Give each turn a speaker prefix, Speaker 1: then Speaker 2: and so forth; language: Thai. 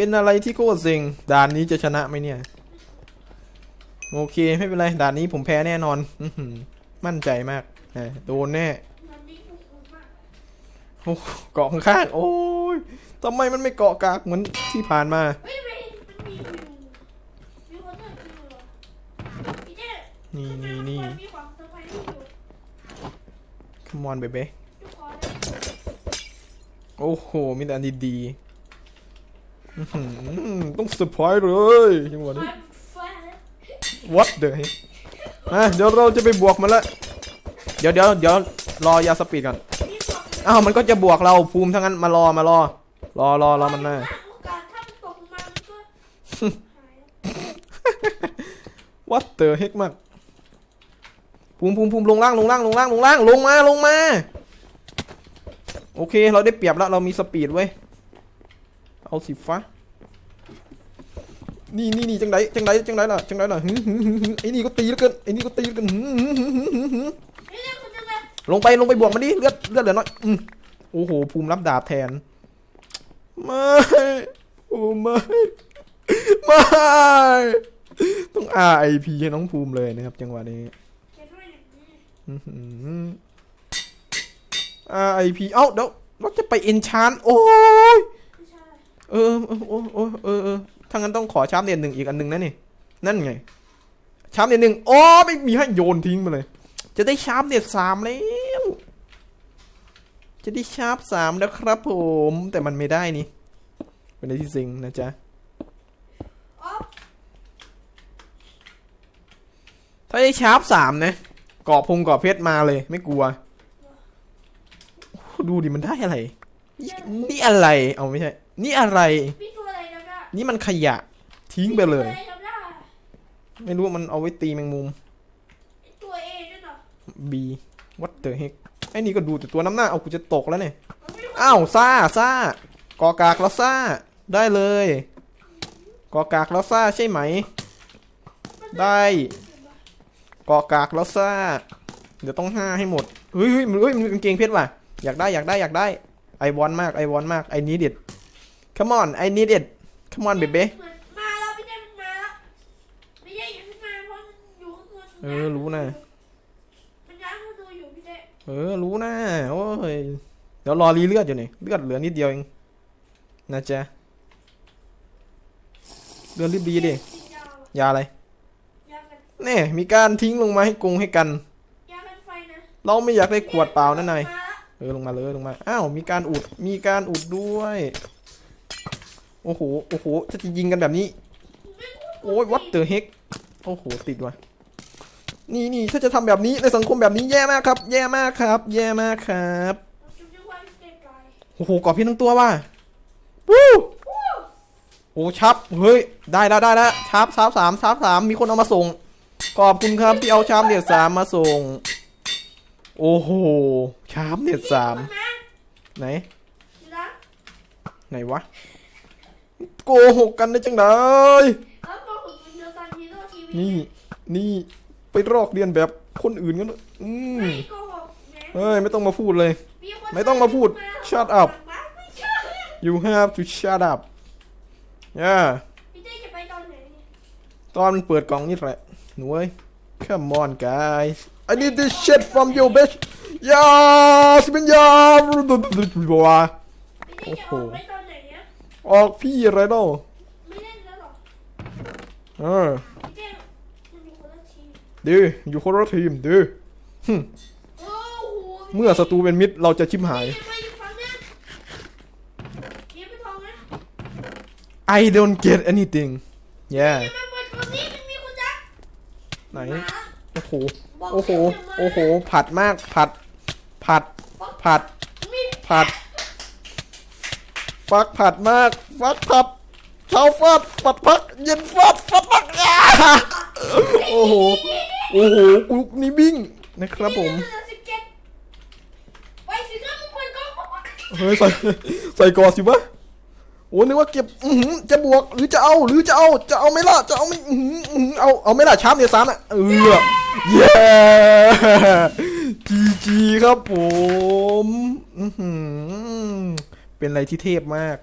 Speaker 1: เป็นอะไรที่โคตรเซ็งด่านนี้จะชนะไหมเนี่ย โอเคไม่เป็นไรด่านนี้ผมแพ้แน่นอนอมั่นใจมากโดนแน่โอ้เกาะข้าง โอ้ยทำไมมันไม่เกาะกากเหมือนที่ผ่านมา
Speaker 2: น,นี่นี่นี่ขมองเซอร์ไพรส์อยู่
Speaker 1: come on baby
Speaker 2: ทุกคน
Speaker 1: โอ้โห มีแต่อันดีๆ อื้อหือต้องเซอร์ไพรส์เลยจังหวะ
Speaker 2: ไฟ
Speaker 1: นี้
Speaker 2: ไฟ
Speaker 1: what the heck อะเดี๋ยวเราจะไปบวกมันละ เดี๋ยวเดี๋ยวเดี๋ยวรอยาสปีดก่อน
Speaker 2: มีของ
Speaker 1: อ้าวมันก็จะบวกเราภูมิทั้งนั้นมารอมารอ รอรอรอมันมา
Speaker 2: โอกาสถ้ามันตกลงมามันก็หาย
Speaker 1: what the heck มากภูมิภูมิภูมิลงล่างลงล่างลงล่างลงล่างลงมาลงมา โอเค เราได้เปรียบแล้วเรามีสปีดเว้ย เอาสิฟ้านี่นี่นี่จังไดจังไดจังไดล่ะจังไดล่ะหึหึหึหึไอ้นี่ก็ตีแล้วเกินไอ้นี่ก็ตีแล้วเกินหึหึหึหึหึหึ
Speaker 2: เฮ้ยคุณจะไป
Speaker 1: ลงไปลงไปบวกมันดิเลือดเลือดเหลือน้อยอืมโอ้โหภูมิรับดาบแทนไม่โอ้ไม่ไม่ต้อง RIP ให้น้องภูมิเลยนะครับ จังหวะนี้
Speaker 2: อย่างนี้
Speaker 1: อื้อหือ RIP เอ้าเดี๋ยวเราจะไปเอนชานโอ้ย เออเออโอ้โอ้เออเออถ้างั้นต้องขอชาร์ปเด่นหนึ่งอีกอันหนึ่งนะนี่ นั่นไง ชาร์ปเด่นหนึ่งโอ้ไม่มีให้โยนทิ้งมาเลย จะได้ชาร์ปเด่นสามแล้ว จะได้ชาร์ปสามแล้วครับผม แต่มันไม่ได้นี่ เป็นอะไรที่ซิงนะจ๊ะ ถ้าได้ชาร์ปสามนะเกาะพงเกาะเพชรมาเลย ไม่กลัว ดูดิมันได้อะไร นี่นี่อะไร เอาไม่ใช่ นี่อะไร
Speaker 2: มีตัวอะไรนะ
Speaker 1: นี่มันขยะ ทิ้งไปเลย
Speaker 2: มีตัวอะไรนะ
Speaker 1: ไม่รู้ว่ามันเอาไว้ตีแมงมุม
Speaker 2: ตัวเอนั่นเหรอ
Speaker 1: B what the heck ไอ้นี่ก็ดูแต่ตัวน้ำหน้า เอากูจะตกแล้วเนี่ย
Speaker 2: มันไม่รู้
Speaker 1: อ้าวซ่าซ่ากอกากแล้วซ่า ได้เลยกอกากแล้วซ่าใช่ไหม ได้กอกากแล้วซ่า เดี๋ยวต้องห้าให้หมดเฮ้ยเฮ้ยมันเฮ้ยมันมีกางเกงเพชรว่ะ อยากได้อยากได้อยากได้ ไอวอนมากไอวอนมากไอนีด it come on I need it come on baby
Speaker 2: เหมือนมาแล้วพี่เจ๊มันมาแล้วไม่ใช่ยังไม่มาเพราะมันอยู่ข้างบน
Speaker 1: เออรู้นะ
Speaker 2: มันย้ายมาดูอยู่พี่เจ๊
Speaker 1: เออรู้นะโอ้ยเดี๋ยวรอรีเลือดอยู่นี่เลือดเหลือนิดเดียวเองนะจ๊ะเลือดรีบดีดิ
Speaker 2: กินยาเหรอยา
Speaker 1: อะไร
Speaker 2: ยากัน
Speaker 1: แน่มีการทิ้งลงมาให้กงให้กัน
Speaker 2: ยากันไฟนะ
Speaker 1: เราไม่อยากได้ขวดเปล่านั่นนาย
Speaker 2: มาแล้ว
Speaker 1: เออลงมาเลยลงมา อ้าวมีการอุดมีการอุดด้วย โอ้โห โอ้โห จะจะยิงกันแบบนี้ โอ้ย what the heck โอ้โห ติดว่ะ นี่นี่ถ้าจะทำแบบนี้ในสังคมแบบนี้แย่มากครับ แย่มากครับ แย่มากครับ
Speaker 2: จุ๊บจุ๊บว่าพี่เจ๊ไกล
Speaker 1: โอ้โหกรอบเพชรทั้งตัวว่ะวู้โอ้ชับ เฮ้ย ได้แล้วได้แล้วชับชับสามชับสามมีคนเอามาส่ง ขอบคุณครับที่เอาชามเด็ดสามมาส่ง โอ้โหชามเด็ดสาม
Speaker 2: คนนะ
Speaker 1: ไหน
Speaker 2: อยู่นะ
Speaker 1: ไหนวะ โกหกกันได้จังได
Speaker 2: แล้วก็ผมเป็นเดอะซันฮีโร่ทีวี
Speaker 1: นี่ นี่ไปรอกเรียนแบบคนอื่นกันเลยอืม
Speaker 2: ไม่โกหกแหม
Speaker 1: เฮ้ย ไม่ต้องมาพูดเลย
Speaker 2: มีคน
Speaker 1: ไม่ต้องมาพูด shut up
Speaker 2: ไม่ใช่
Speaker 1: you have to shut up yeah
Speaker 2: พี่เจ๊จะไปตอนไหนเนี่ย
Speaker 1: ตอนมันเปิดกล่องนี่แหละ หนูเอ้ย come on guys I need this shit from you bitch ยาสิเป็นยาบัว
Speaker 2: พี่เจ๊จะออกไปตอนไหนเนี่ย
Speaker 1: ออกพี่อะไรเล่า
Speaker 2: ไม่เล่นแล้วหรอ
Speaker 1: เออ
Speaker 2: พี่เจ๊มันมีคนละทีม
Speaker 1: ดีอยู่คนละทีมดี
Speaker 2: โอ้โห
Speaker 1: เมื่อศัตรูเป็นมิตรเราจะชิมหาย
Speaker 2: มาอยู่ฝั่งเนี้ยเดี๋ยวไปทองนะ
Speaker 1: I don't get anything yeah
Speaker 2: อย่ามาเปิดฝั่งนี้มันมีคนจัก
Speaker 1: ไหน
Speaker 2: มา
Speaker 1: โอ้โห
Speaker 2: บอก
Speaker 1: โอ้โห
Speaker 2: เดี๋ยวมา
Speaker 1: โอ้โห ผัดมาก ผัด ผัด ผัด
Speaker 2: มี
Speaker 1: ผัด ฟักผัดมาก ฟักผัดเช้าฟัดฟัดพัก เย็นฟัดฟัดพักอ่าโอ้โห โอ้โหกุ๊กนี่บิ้งนะครับผม
Speaker 2: เฮ้
Speaker 1: ยใส่ใส่กอสิวะโอ้นึกว่าเก็บอืจะบวกหรือจะเอาหรือจะเอาจะเอาไม่ล่ะจะเอาไม่อื้อหืออื้อหือเอาเอาไม่ล่ะชามเดียวสามอะเออเย้จีจีครับผม อื เป็นอะไรที่เทพมาก